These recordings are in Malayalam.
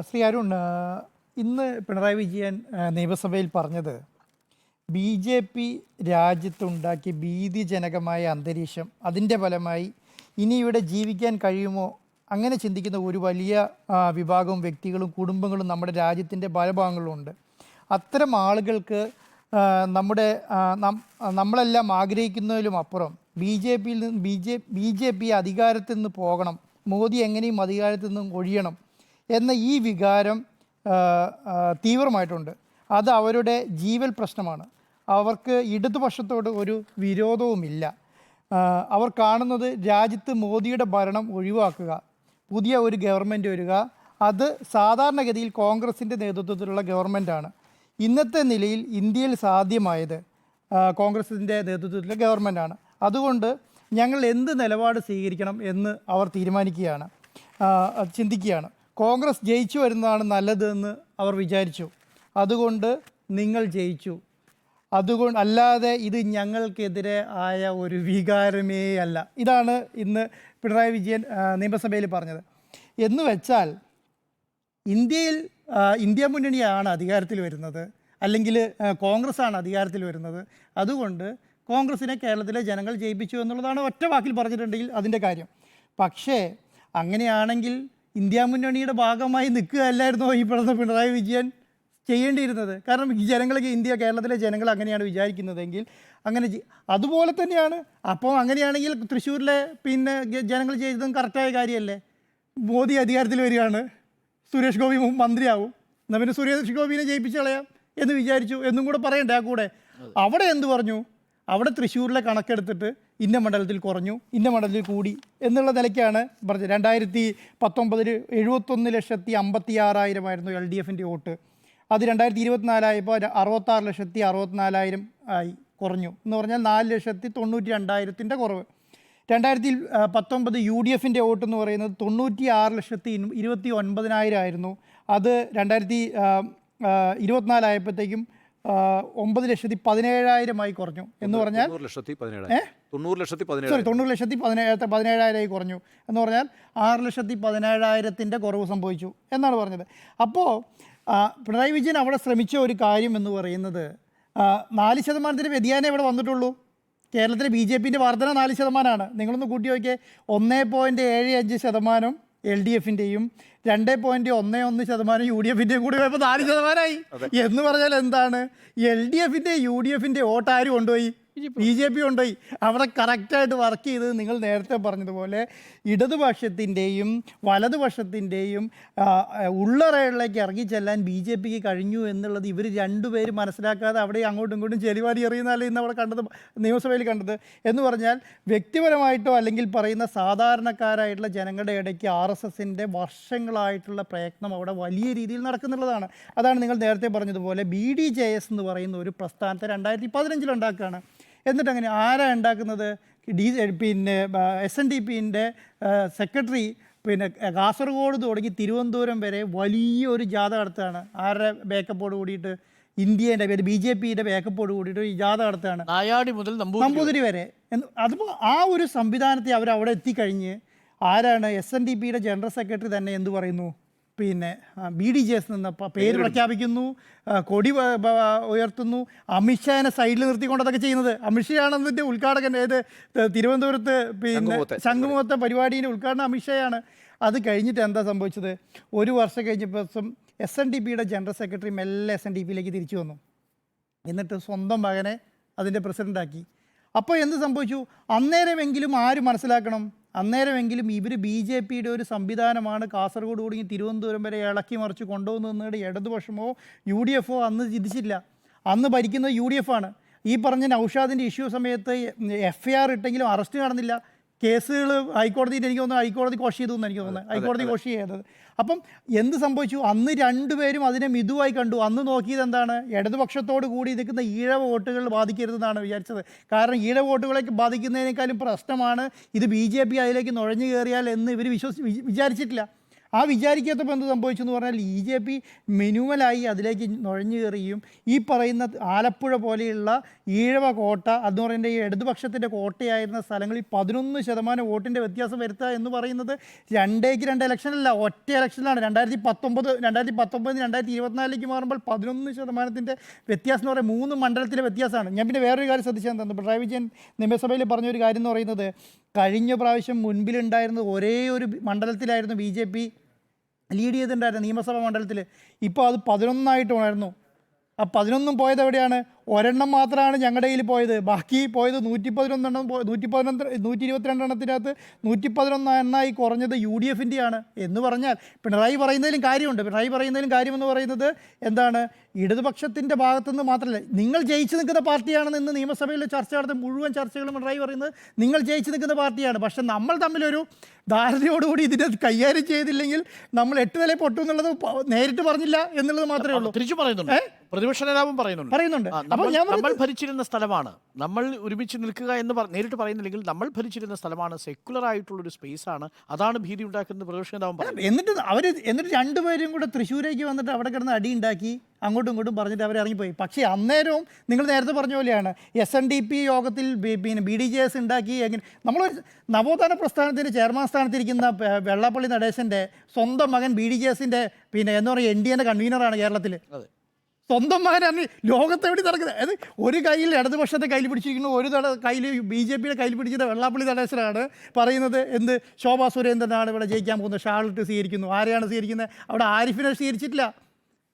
ശ്രീ അരുൺ ഇന്ന് പിണറായി വിജയൻ നിയമസഭയിൽ പറഞ്ഞത് ബി ജെ പി രാജ്യത്തുണ്ടാക്കിയ ഭീതിജനകമായ അന്തരീക്ഷം അതിന്റെ ഫലമായി ഇനി ഇവിടെ ജീവിക്കാൻ കഴിയുമോ? അങ്ങനെ ചിന്തിക്കുന്ന ഒരു വലിയ വിഭാഗവും വിഭാഗം വ്യക്തികളും കുടുംബങ്ങളും നമ്മുടെ രാജ്യത്തിന്റെ പല ഭാഗങ്ങളിലുണ്ട് അത്തരം ആളുകൾക്ക് നമ്മുടെ നമ്മളെല്ലാം ആഗ്രഹിക്കുന്നതിലും അപ്പുറം ബി ജെ പിയിൽ നിന്ന് B J B J P അധികാരത്തിൽ നിന്ന് പോകണം. മോദി എങ്ങനെയും അധികാരത്തിൽ നിന്നും ഒഴിയണം. എന്ന ഈ വികാരം തീവ്രമായിട്ടുണ്ട്. അത് അവരുടെ ജീവൽ പ്രശ്നമാണ്. അവർക്ക് ഇടതുപക്ഷത്തോട് ഒരു വിരോധവുമില്ല. അവർ കാണുന്നത് രാജ്യത്ത് മോദിയുടെ ഭരണം ഒഴിവാക്കുക പുതിയ ഒരു ഗവൺമെന്റ് വരിക അത് സാധാരണഗതിയിൽ കോൺഗ്രസിന്റെ നേതൃത്വത്തിലുള്ള ഗവൺമെന്റാണ് ഇന്നത്തെ നിലയിൽ ഇന്ത്യയിൽ സാധ്യമായത് കോൺഗ്രസിന്റെ നേതൃത്വത്തിലെ ഗവൺമെന്റാണ് അതുകൊണ്ട് ഞങ്ങൾ എന്ത് നിലപാട് സ്വീകരിക്കണം എന്ന് അവർ തീരുമാനിക്കുകയാണ് ചിന്തിക്കുകയാണ്. കോൺഗ്രസ് ജയിച്ചു വരുന്നതാണ് നല്ലതെന്ന് അവർ വിചാരിച്ചു. അതുകൊണ്ട് നിങ്ങൾ ജയിച്ചു. അതുകൊണ്ട് അല്ലാതെ ഇത് ഞങ്ങൾക്കെതിരെ ആയ ഒരു വികാരമേ അല്ല. ഇതാണ് ഇന്ന് പിണറായി വിജയൻ നിയമസഭയിൽ പറഞ്ഞത്. എന്ന് വെച്ചാൽ ഇന്ത്യയിൽ ഇന്ത്യ മുന്നണിയാണ് അധികാരത്തിൽ വരുന്നത്. അല്ലെങ്കിൽ കോൺഗ്രസ് ആണ് അധികാരത്തിൽ വരുന്നത്. അതുകൊണ്ട് കോൺഗ്രസിനെ കേരളത്തിലെ ജനങ്ങൾ ജയിപ്പിച്ചു എന്നുള്ളതാണ് ഒറ്റ വാക്കിൽ പറഞ്ഞിട്ടുണ്ടെങ്കിൽ അതിന്റെ കാര്യം. പക്ഷേ അങ്ങനെയാണെങ്കിൽ ഇന്ത്യ മുന്നണിയുടെ ഭാഗമായി നിൽക്കുകയല്ലായിരുന്നോ ഈ പറഞ്ഞ പിണറായി വിജയൻ ചെയ്യേണ്ടിയിരുന്നത്? കാരണം ജനങ്ങളൊക്കെ ഇന്ത്യ കേരളത്തിലെ ജനങ്ങൾ അങ്ങനെയാണ് വിചാരിക്കുന്നതെങ്കിൽ അങ്ങനെ അതുപോലെ തന്നെയാണ്. അപ്പോൾ അങ്ങനെയാണെങ്കിൽ തൃശ്ശൂരിലെ പിന്നെ ജനങ്ങൾ ചെയ്തതും കറക്റ്റായ കാര്യമല്ലേ? മോദി അധികാരത്തിൽ വരികയാണ്. സുരേഷ് ഗോപി മന്ത്രിയാവും. എന്നാൽ പിന്നെ സുരേഷ് ഗോപിനെ ജയിപ്പിച്ച് കളയാം എന്ന് വിചാരിച്ചു എന്നും കൂടെ പറയണ്ടേ ആ കൂടെ? അവിടെ എന്ത് പറഞ്ഞു? അവിടെ തൃശ്ശൂരിലെ കണക്കെടുത്തിട്ട് ഇന്ന മണ്ഡലത്തിൽ കുറഞ്ഞു ഇന്ന മണ്ഡലത്തിൽ കൂടി എന്നുള്ള നിലയ്ക്കാണ് പറഞ്ഞത്. രണ്ടായിരത്തി പത്തൊമ്പതിൽ എഴുപത്തൊന്ന് ലക്ഷത്തി അമ്പത്തി ആറായിരമായിരുന്നു എൽ ഡി എഫിന്റെ വോട്ട്. അത് രണ്ടായിരത്തി ഇരുപത്തിനാലായപ്പോൾ അറുപത്താറ് ലക്ഷത്തി അറുപത്തിനാലായിരം ആയി കുറഞ്ഞു. എന്ന് പറഞ്ഞാൽ നാല് ലക്ഷത്തി തൊണ്ണൂറ്റി രണ്ടായിരത്തിന്റെ കുറവ്. രണ്ടായിരത്തി പത്തൊമ്പത് യു ഡി എഫിന്റെ വോട്ട് എന്ന് പറയുന്നത് തൊണ്ണൂറ്റി ആറ് ലക്ഷത്തി ഇരു- ഇരുപത്തി ഒൻപതിനായിരം ആയിരുന്നു. അത് രണ്ടായിരത്തി ഇരുപത്തിനാലായപ്പോഴത്തേക്കും ഒമ്പത് ലക്ഷത്തി പതിനേഴായിരമായി കുറഞ്ഞു. എന്ന് പറഞ്ഞാൽ ലക്ഷത്തി പതിനേഴായിരം. തൊണ്ണൂറ് ലക്ഷത്തി സോറി പതിനേഴായിരം തൊണ്ണൂറ് ലക്ഷത്തി പതിനേഴ് പതിനേഴായിരമായി കുറഞ്ഞു. എന്ന് പറഞ്ഞാൽ ആറ് ലക്ഷത്തി പതിനേഴായിരത്തിന്റെ കുറവ് സംഭവിച്ചു എന്നാണ് പറഞ്ഞത്. അപ്പോൾ പിണറായി വിജയൻ അവിടെ ശ്രമിച്ച ഒരു കാര്യം എന്ന് പറയുന്നത് നാല് ശതമാനത്തിന്റെ വ്യതിയാനം ഇവിടെ വന്നിട്ടുള്ളൂ. കേരളത്തിലെ ബി ജെ പിന്റെ വർധന നാല് ശതമാനമാണ്. നിങ്ങളൊന്ന് കൂട്ടി നോക്കിയേ. ഒന്നേ പോയിന്റ് ഏഴ് അഞ്ച് ശതമാനം എൽ ഡി എഫിന്റെയും രണ്ട് പോയിന്റ് ഒന്ന് ഒന്ന് ശതമാനം യു ഡി എഫിന്റെയും കൂടി പോയപ്പോൾ നാല് ശതമാനമായി. എന്ന് പറഞ്ഞാൽ എന്താണ്? എൽ ഡി എഫിന്റെ യു ഡി എഫിന്റെ വോട്ട് ആര് കൊണ്ടുപോയി? ബി ജെ പി ഉണ്ടായി അവിടെ കറക്റ്റായിട്ട് വർക്ക് ചെയ്തത് നിങ്ങൾ നേരത്തെ പറഞ്ഞതുപോലെ ഇടതുപക്ഷത്തിന്റെയും വലതുപക്ഷത്തിന്റെയും ഉള്ളറയിലേക്ക് ഇറങ്ങിച്ചെല്ലാൻ ബി ജെ പിക്ക് കഴിഞ്ഞു എന്നുള്ളത് ഇവർ രണ്ടുപേരും മനസ്സിലാക്കാതെ അവിടെ അങ്ങോട്ടും ഇങ്ങോട്ടും ചെളിവാരി എറിയുന്നതല്ല ഇന്ന് അവിടെ കണ്ടത് നിയമസഭയിൽ കണ്ടത്. എന്ന് പറഞ്ഞാൽ വ്യക്തിപരമായിട്ടോ അല്ലെങ്കിൽ പറയുന്ന സാധാരണക്കാരായിട്ടുള്ള ജനങ്ങളുടെ ഇടയ്ക്ക് ആർ എസ് എസിന്റെ വർഷങ്ങളായിട്ടുള്ള പ്രയത്നം അവിടെ വലിയ രീതിയിൽ നടക്കുന്നുള്ളതാണ്. അതാണ് നിങ്ങൾ നേരത്തെ പറഞ്ഞതുപോലെ ബി ഡി ജെ എസ് എന്ന് പറയുന്ന ഒരു പ്രസ്ഥാനത്തെ രണ്ടായിരത്തി പതിനഞ്ചിലുണ്ടാക്കുകയാണ് എന്നിട്ട് അങ്ങനെ ആരാ ഉണ്ടാക്കുന്നത്? ഡി പിന്നെ എസ് എൻ ഡി പിന്റെ സെക്രട്ടറി പിന്നെ കാസർഗോഡ് തുടങ്ങി തിരുവനന്തപുരം വരെ വലിയൊരു ജാഥ നടത്തുകയാണ്. ആരുടെ ബേക്കപ്പോട് കൂടിയിട്ട്? ഇന്ത്യന്റെ ബി ജെ പിയുടെ ബാക്കപ്പോട് കൂടിയിട്ട് ഈ ജാഥ നടത്തുകയാണ്. നായാടി മുതൽ നമ്പൂതിരി വരെ. എന്ന് അതിപ്പോൾ ആ ഒരു സംവിധാനത്തെ അവർ അവിടെ എത്തിക്കഴിഞ്ഞ് ആരാണ് എസ് എൻ ഡി പിയുടെ ജനറൽ സെക്രട്ടറി തന്നെ എന്ത് പറയുന്നു? പിന്നെ ബി ഡി ജെ എസ് നിന്ന് പേര് പ്രഖ്യാപിക്കുന്നു കൊടി ഉയർത്തുന്നു. അമിത്ഷാനെ സൈഡിൽ നിർത്തിക്കൊണ്ട് അതൊക്കെ ചെയ്യുന്നത്. അമിത്ഷായാണ് അതിന്റെ ഉദ്ഘാടകൻ ഏത് തിരുവനന്തപുരത്ത് പിന്നെ ശംഖുമുഖത്തെ. ശംഖുമുഖത്തെ പരിപാടിയുടെ ഉദ്ഘാടനം അമിത്ഷായാണ്. അത് കഴിഞ്ഞിട്ട് എന്താ സംഭവിച്ചത്? ഒരു വർഷം കഴിഞ്ഞപ്പോൾ എസ് എൻ ഡി പിയുടെ ജനറൽ സെക്രട്ടറി മെല്ലെ എസ് എൻ ഡി പിയിലേക്ക് തിരിച്ചു വന്നു. എന്നിട്ട് സ്വന്തം മകനെ അതിന്റെ പ്രസിഡന്റാക്കി അപ്പോൾ എന്ത് സംഭവിച്ചു? അന്നേരമെങ്കിലും ആര് മനസ്സിലാക്കണം? അന്നേരമെങ്കിലും ഇവർ ബി ജെ പിയുടെ ഒരു സംവിധാനമാണ് കാസർഗോഡ് കൂടി തിരുവനന്തപുരം വരെ ഇളക്കി മറിച്ച് കൊണ്ടുവന്നതിനിടെ ഇടതുപക്ഷമോ യു ഡി എഫോ അന്ന് ചിന്തിച്ചില്ല. അന്ന് ഭരിക്കുന്നത് യു ഡി എഫ് ആണ്. ഈ പറഞ്ഞ നൗഷാദിന്റെ ഇഷ്യൂ സമയത്ത് എഫ് ഐ ആർ ഇട്ടെങ്കിലും അറസ്റ്റ് നടന്നില്ല. കേസുകൾ ഹൈക്കോടതിയിൽ എനിക്ക് തോന്നുന്നു ഹൈക്കോടതി കോഷ് ചെയ്തു എന്ന് എനിക്ക് തോന്നുന്നത്. ഹൈക്കോടതി കോഷ് ചെയ്തത്. അപ്പം എന്ത് സംഭവിച്ചു? അന്ന് രണ്ടുപേരും അതിനെ മിതുവായി കണ്ടു. അന്ന് നോക്കിയത് എന്താണ്? ഇടതുപക്ഷത്തോട് കൂടി നിൽക്കുന്ന ഈഴവ വോട്ടുകൾ ബാധിക്കരുതെന്നാണ് വിചാരിച്ചത്. കാരണം ഈഴവ വോട്ടുകളേക്ക് ബാധിക്കുന്നതിനേക്കാളും പ്രശ്നമാണ് ഇത് ബി ജെ പി അതിലേക്ക് നുഴഞ്ഞു കയറിയാൽ എന്ന് ഇവർ വിശ്വസി വിചാരിച്ചിട്ടില്ല. ആ വിചാരിക്കാത്തപ്പോൾ എന്ത് സംഭവിച്ചു എന്ന് പറഞ്ഞാൽ ഇ ജെ പി മെനുവലായി അതിലേക്ക് നുഴഞ്ഞു കയറിയും. ഈ പറയുന്ന ആലപ്പുഴ പോലെയുള്ള ഈഴവ കോട്ട അതെന്ന് പറയുന്നത് ഈ ഇടതുപക്ഷത്തിന്റെ കോട്ടയായിരുന്ന സ്ഥലങ്ങളിൽ പതിനൊന്ന് ശതമാനം വോട്ടിന്റെ വ്യത്യാസം വരുത്തുക എന്ന് പറയുന്നത് രണ്ടേക്ക് രണ്ട് ഇലക്ഷനല്ല ഒറ്റ ഇലക്ഷനിലാണ് രണ്ടായിരത്തി പത്തൊമ്പത് രണ്ടായിരത്തി പത്തൊമ്പതിന് രണ്ടായിരത്തി ഇരുപത്തിനാലിലേക്ക് മാറുമ്പോൾ പതിനൊന്ന് ശതമാനത്തിന്റെ വ്യത്യാസം എന്ന് പറയുന്നത് മൂന്ന് മണ്ഡലത്തിലെ വ്യത്യാസമാണ്. ഞാൻ പിന്നെ വേറൊരു കാര്യം ശ്രദ്ധിച്ചാൽ തന്നെ പിണറായി വിജയൻ നിയമസഭയിൽ പറഞ്ഞൊരു കാര്യം എന്ന് പറയുന്നത് കഴിഞ്ഞ പ്രാവശ്യം മുൻപിലുണ്ടായിരുന്നത് ഒരേ ഒരു മണ്ഡലത്തിലായിരുന്നു ബി ജെ പി ലീഡ് ചെയ്തിട്ടുണ്ടായിരുന്നു നിയമസഭാ മണ്ഡലത്തിൽ ഇപ്പോൾ അത് പതിനൊന്നായിട്ട് ഉണർന്നു. ആ പതിനൊന്നും പോയത് എവിടെയാണ്? ഒരെണ്ണം മാത്രമാണ് ഞങ്ങളുടെ കയ്യിൽ പോയത്. ബാക്കി പോയത് നൂറ്റി പതിനൊന്നെണ്ണം നൂറ്റി പതിനൊന്ന് നൂറ്റി ഇരുപത്തിരണ്ടെണ്ണത്തിനകത്ത് നൂറ്റി പതിനൊന്ന് എണ്ണമായി കുറഞ്ഞത് യു ഡി എഫിന്റെയാണ് എന്ന് പറഞ്ഞാൽ പിണറായി പറയുന്നതിലും കാര്യമുണ്ട്. പിണറായി പറയുന്നതിലും കാര്യമെന്ന് പറയുന്നത് എന്താണ്? ഇടതുപക്ഷത്തിന്റെ ഭാഗത്തുനിന്ന് മാത്രമല്ല നിങ്ങൾ ജയിച്ചു നിൽക്കുന്ന പാർട്ടിയാണെന്ന് ഇന്ന് നിയമസഭയിൽ ചർച്ച നടത്തുന്ന മുഴുവൻ ചർച്ചകളും പിണറായി പറയുന്നത് നിങ്ങൾ ജയിച്ചു നിൽക്കുന്ന പാർട്ടിയാണ്. പക്ഷേ നമ്മൾ തമ്മിലൊരു ധാരണയോടുകൂടി ഇതിനെ കൈകാര്യം ചെയ്തില്ലെങ്കിൽ നമ്മൾ എട്ട് നില പൊട്ടും എന്നുള്ളത് നേരിട്ട് പറഞ്ഞില്ല എന്നുള്ളത് മാത്രമേ ഉള്ളൂ. തിരിച്ചു പറയുന്നുണ്ട്. പ്രതിപക്ഷ നേതാവും പറയുന്നുണ്ട്. പറയുന്നുണ്ട്. നമ്മൾ ഭരിച്ചിരുന്ന സ്ഥലമാണ്. നമ്മൾ ഒരുമിച്ച് നിൽക്കുക എന്ന് നേരിട്ട് പറയുന്നില്ലെങ്കിൽ നമ്മൾ ഭരിച്ചിരുന്ന സ്ഥലമാണ്. സെക്യുലർ ആയിട്ടുള്ള ഒരു സ്പേസ് ആണ്. അതാണ് ഭീതി ഉണ്ടാക്കുന്ന പ്രതിപക്ഷ എന്നിട്ട് അവർ എന്നിട്ട് രണ്ടുപേരും കൂടെ തൃശ്ശൂരേക്ക് വന്നിട്ട് അവിടെ കിടന്ന് അടി ഉണ്ടാക്കി അങ്ങോട്ടും ഇങ്ങോട്ടും പറഞ്ഞിട്ട് അവർ ഇറങ്ങിപ്പോയി. പക്ഷേ അന്നേരവും നിങ്ങൾ നേരത്തെ പറഞ്ഞ പോലെയാണ്. എസ് എൻ ഡി പി യോഗത്തിൽ പിന്നെ ബി ഡി ജെ എസ് ഉണ്ടാക്കി എങ്ങനെ നമ്മൾ നവോത്ഥാന പ്രസ്ഥാനത്തിന്റെ ചെയർമാൻ സ്ഥാനത്തിരിക്കുന്ന വെള്ളാപ്പള്ളി നടേശന്റെ സ്വന്തം മകൻ ബി ഡി ജെ എസിന്റെ പിന്നെ എന്ന് പറയുക എൻ ഡി എന്റെ കൺവീനറാണ് കേരളത്തിൽ അതെ. സ്വന്തം മകനാണ് ലോകത്തെവിടെ നടക്കുന്നത്? അതായത് ഒരു കയ്യിൽ ഇടതുപക്ഷത്തെ കയ്യിൽ പിടിച്ചിരിക്കുന്നു ഒരു തട കയ്യിൽ ബി ജെ പിയുടെ കയ്യിൽ പിടിച്ചത് വെള്ളാപ്പള്ളി നടേശനാണ് പറയുന്നത്. എന്ത്? ശോഭാ സുരേന്ദ്രനാണ് ഇവിടെ ജയിക്കാൻ പോകുന്നത്. ഷാളിട്ട് സ്വീകരിക്കുന്നു. ആരെയാണ് സ്വീകരിക്കുന്നത്? അവിടെ ആരിഫിനെ സ്വീകരിച്ചിട്ടില്ല.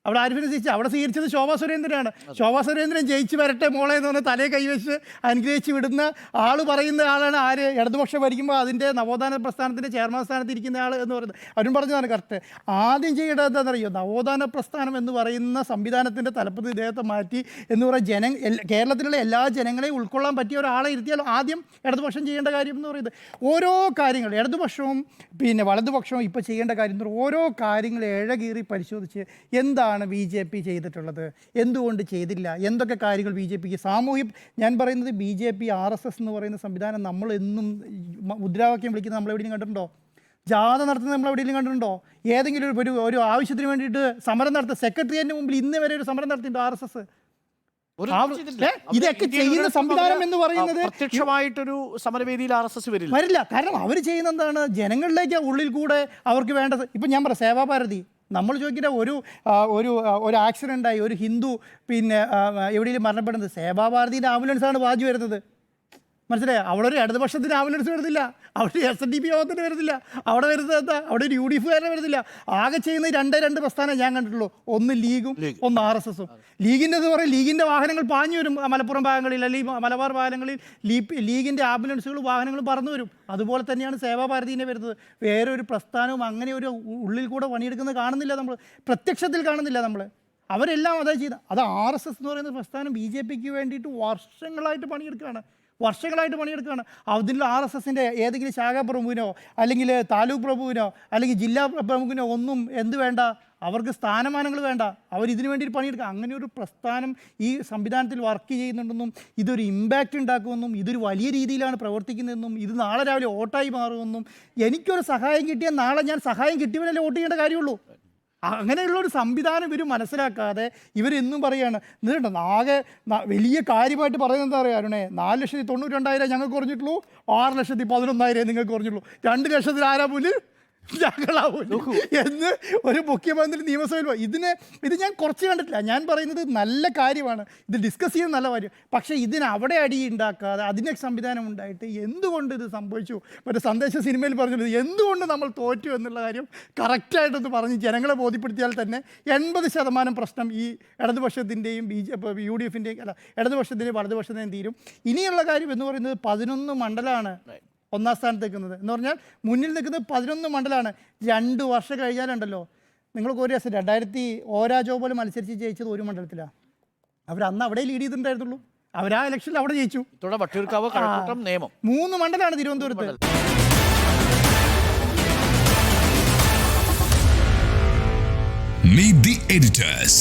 അവിടെ ആരിഫിനെ സ്വീകരിച്ചു അവിടെ സ്വീകരിച്ചത് ശോഭാ സുരേന്ദ്രനാണ്. ശോഭാ സുരേന്ദ്രൻ ജയിച്ച് വരട്ടെ മോളെ എന്ന് പറഞ്ഞ് തലയെ കൈവച്ച് അനുഗ്രഹിച്ച് വിടുന്ന ആൾ പറയുന്ന ആളാണ് ആര്? ഇടതുപക്ഷം ഭരിക്കുമ്പോൾ അതിന്റെ നവോത്ഥാന പ്രസ്ഥാനത്തിന്റെ ചെയർമാൻ സ്ഥാനത്ത് ഇരിക്കുന്ന ആൾ എന്ന് പറയുന്നത്. അവരും പറഞ്ഞതാണ് കറക്റ്റ് ആദ്യം ചെയ്യേണ്ടത് എന്താണെന്നറിയോ? നവോത്ഥാന പ്രസ്ഥാനം എന്ന് പറയുന്ന സംവിധാനത്തിന്റെ തലപ്പത്ത് ഇദ്ദേഹത്തെ മാറ്റി എന്ന് പറയുന്ന ജന കേരളത്തിലുള്ള എല്ലാ ജനങ്ങളെയും ഉൾക്കൊള്ളാൻ പറ്റിയ ഒരാളെ ഇരുത്തിയാൽ ആദ്യം ഇടതുപക്ഷം ചെയ്യേണ്ട കാര്യം എന്ന് പറയുന്നത്. ഓരോ കാര്യങ്ങൾ ഇടതുപക്ഷവും പിന്നെ വലതുപക്ഷവും ഇപ്പോൾ ചെയ്യേണ്ട കാര്യം എന്ന് പറയുന്നത് ഓരോ കാര്യങ്ങൾ ഇഴകീറി പരിശോധിച്ച് എന്താണ് ബി ജെ പി ചെയ്തിട്ടുള്ളത്? എന്തുകൊണ്ട് ചെയ്തില്ല? എന്തൊക്കെ കാര്യങ്ങൾ ബി ജെ പിക്ക്? സാമൂഹ്യ ഞാൻ പറയുന്നത് B J P R S S എന്ന് പറയുന്ന സംവിധാനം നമ്മൾ എന്നും മുദ്രാവാക്യം വിളിക്കുന്നത് നമ്മൾ എവിടെയും കണ്ടിട്ടുണ്ടോ? ജാഥ നടത്തുന്നത് നമ്മൾ എവിടെയെങ്കിലും കണ്ടിട്ടുണ്ടോ? ഏതെങ്കിലും ഒരു- ഒരു ഒരു ആവശ്യത്തിന് വേണ്ടിയിട്ട് സമരം നടത്തുക സെക്രട്ടറിയേറ്റിന് മുമ്പിൽ ഇന്ന് വരെ ഒരു സമരം നടത്തിയിട്ടുണ്ട് ആർ എസ് എസ്. ഇതൊക്കെ ചെയ്യുന്ന സംവിധാനം എന്ന് പറയുന്നത് പ്രത്യക്ഷമായിട്ടൊരു സമരവേദിയിൽ ആർ എസ് എസ് വരില്ല. വരില്ല. കാരണം അവർ ചെയ്യുന്ന എന്താണ്? ജനങ്ങളിലേക്ക് ഉള്ളിൽ കൂടെ അവർക്ക് വേണ്ടത്. ഇപ്പം ഞാൻ പറയാം സേവാഭാരതി. നമ്മൾ ചോദിക്കുന്ന ഒരു ഒരു ഒരു ആക്സിഡന്റായി ഒരു ഹിന്ദു പിന്നെ എവിടെയെങ്കിലും മരണപ്പെടുന്നത്? സേവാഭാരതിന്റെ ആംബുലൻസാണ് വാജു വരുന്നത്. മനസ്സിലായോ? അവിടെ ഒരു ഇടതുപക്ഷത്തിന് ആംബുലൻസ് വരുന്നില്ല. അവിടെ എസ് എൻ ഡി പി യോഗത്തിന് വരുന്നില്ല. അവിടെ വരുന്നത് എന്താ? അവിടെ ഒരു യു ഡി എഫ് കാരനെ വരുന്നില്ല. ആകെ ചെയ്യുന്ന രണ്ടേ രണ്ട് പ്രസ്ഥാനം ഞാൻ കണ്ടിട്ടുള്ളൂ. ഒന്ന് ലീഗും ഒന്ന് ആർ എസ് എസും ലീഗിന്റെ എന്ന് പറയും ലീഗിന്റെ വാഹനങ്ങൾ പാഞ്ഞു വരും. മലപ്പുറം ഭാഗങ്ങളിൽ അല്ലെങ്കിൽ മലബാർ ഭാഗങ്ങളിൽ ലീഗിന്റെ ആംബുലൻസുകളും വാഹനങ്ങളും പറന്നു വരും. അതുപോലെ തന്നെയാണ് സേവാഭാരതീനെ വരുന്നത്. വേറെ ഒരു പ്രസ്ഥാനവും അങ്ങനെ ഒരു ഉള്ളിൽ കൂടെ പണിയെടുക്കുന്നത് കാണുന്നില്ല നമ്മൾ പ്രത്യക്ഷത്തിൽ കാണുന്നില്ല നമ്മൾ അവരെല്ലാം അതാ ചെയ്യുന്നത്. അത് ആർ എസ് എസ് എന്ന് പറയുന്ന പ്രസ്ഥാനം ബി ജെ പിക്ക് വേണ്ടിയിട്ട് വർഷങ്ങളായിട്ട് പണിയെടുക്കുകയാണ്. വർഷങ്ങളായിട്ട് പണിയെടുക്കുകയാണ്. അതിൽ ആർ എസ് എസിന്റെ ഏതെങ്കിലും ശാഖാ പ്രമുഖനോ അല്ലെങ്കിൽ താലൂക്ക് പ്രമുഖനോ അല്ലെങ്കിൽ ജില്ലാ പ്രമുഖനോ ഒന്നും എന്ത് വേണ്ട? അവർക്ക് സ്ഥാനമാനങ്ങൾ വേണ്ട. അവർ ഇതിനു വേണ്ടി പണിയെടുക്കുക. അങ്ങനെ ഒരു പ്രസ്ഥാനം ഈ സംവിധാനത്തിൽ വർക്ക് ചെയ്യുന്നുണ്ടെന്നും ഇതൊരു ഇമ്പാക്റ്റ് ഉണ്ടാക്കുമെന്നും ഇതൊരു വലിയ രീതിയിലാണ് പ്രവർത്തിക്കുന്നതെന്നും ഇത് നാളെ രാവിലെ വോട്ടായി മാറുമെന്നും എനിക്കൊരു സഹായം കിട്ടിയാൽ നാളെ ഞാൻ സഹായം കിട്ടിയവനല്ലേ വോട്ട് ചെയ്യേണ്ട കാര്യമുള്ളൂ. അങ്ങനെയുള്ള ഒരു സംവിധാനം ഇവർ മനസ്സിലാക്കാതെ ഇവരെന്നും പറയുകയാണ് എന്നിട്ട് ആകെ വലിയ കാര്യമായിട്ട് പറയുന്നത് എന്താ പറയുക അരുണേ? നാല് ലക്ഷത്തി തൊണ്ണൂറ്റി രണ്ടായിരം ഞങ്ങൾക്ക് കുറഞ്ഞിട്ടുള്ളൂ ആറ് ലക്ഷത്തി പതിനൊന്നായിരം നിങ്ങൾക്ക് കുറഞ്ഞിട്ടുള്ളൂ. രണ്ട് ലക്ഷത്തിൽ ആരാ മുന്നിൽ? ഞങ്ങളാ മുന്നിൽ എന്ന് ഒരു മുഖ്യമന്ത്രി നിയമസഭയിൽ ഇതിന് ഇത് ഞാൻ കുറച്ച് കണ്ടിട്ടില്ല. ഞാൻ പറയുന്നത് നല്ല കാര്യമാണ്. ഇത് ഡിസ്കസ് ചെയ്യുന്ന നല്ല കാര്യം. പക്ഷേ ഇതിന് അവിടെ അടി ഉണ്ടാക്കാതെ അതിനെ സംവിധാനം ഉണ്ടായിട്ട് എന്തുകൊണ്ട് ഇത് സംഭവിച്ചു? മറ്റേ സന്ദേശ സിനിമയിൽ പറഞ്ഞത് എന്തുകൊണ്ട് നമ്മൾ തോറ്റു എന്നുള്ള കാര്യം കറക്റ്റായിട്ടൊന്ന് പറഞ്ഞ് ജനങ്ങളെ ബോധ്യപ്പെടുത്തിയാൽ തന്നെ എൺപത് ശതമാനം പ്രശ്നം ഈ ഇടതുപക്ഷത്തിന്റെയും ബി ജെ യു ഡി എഫിന്റെയും അല്ല ഇടതുപക്ഷത്തിന്റെയും വലതുപക്ഷത്തിന്റെയും തീരും. ഇനിയുള്ള കാര്യം എന്ന് പറയുന്നത് പതിനൊന്ന് മണ്ഡലമാണ് ഒന്നാം സ്ഥാനത്ത് നിൽക്കുന്നത്. എന്ന് പറഞ്ഞാൽ മുന്നിൽ നിൽക്കുന്നത് പതിനൊന്ന് മണ്ഡലമാണ് രണ്ട് വർഷം കഴിഞ്ഞാലുണ്ടല്ലോ. നിങ്ങൾക്ക് ഒരു രസം രണ്ടായിരത്തി ഓരാജോ പോലെ മത്സരിച്ച് ജയിച്ചത് ഒരു മണ്ഡലത്തിലാണ് അവർ അന്ന് അവിടെ ലീഡ് ചെയ്തിട്ടുണ്ടായിരുന്നുള്ളൂ. അവർ ആ ഇലക്ഷനിൽ അവിടെ ജയിച്ചു. വട്ടിയൂർക്കാവ് നിയമം. മൂന്ന് മണ്ഡലമാണ് തിരുവനന്തപുരത്ത്. Meet the editors.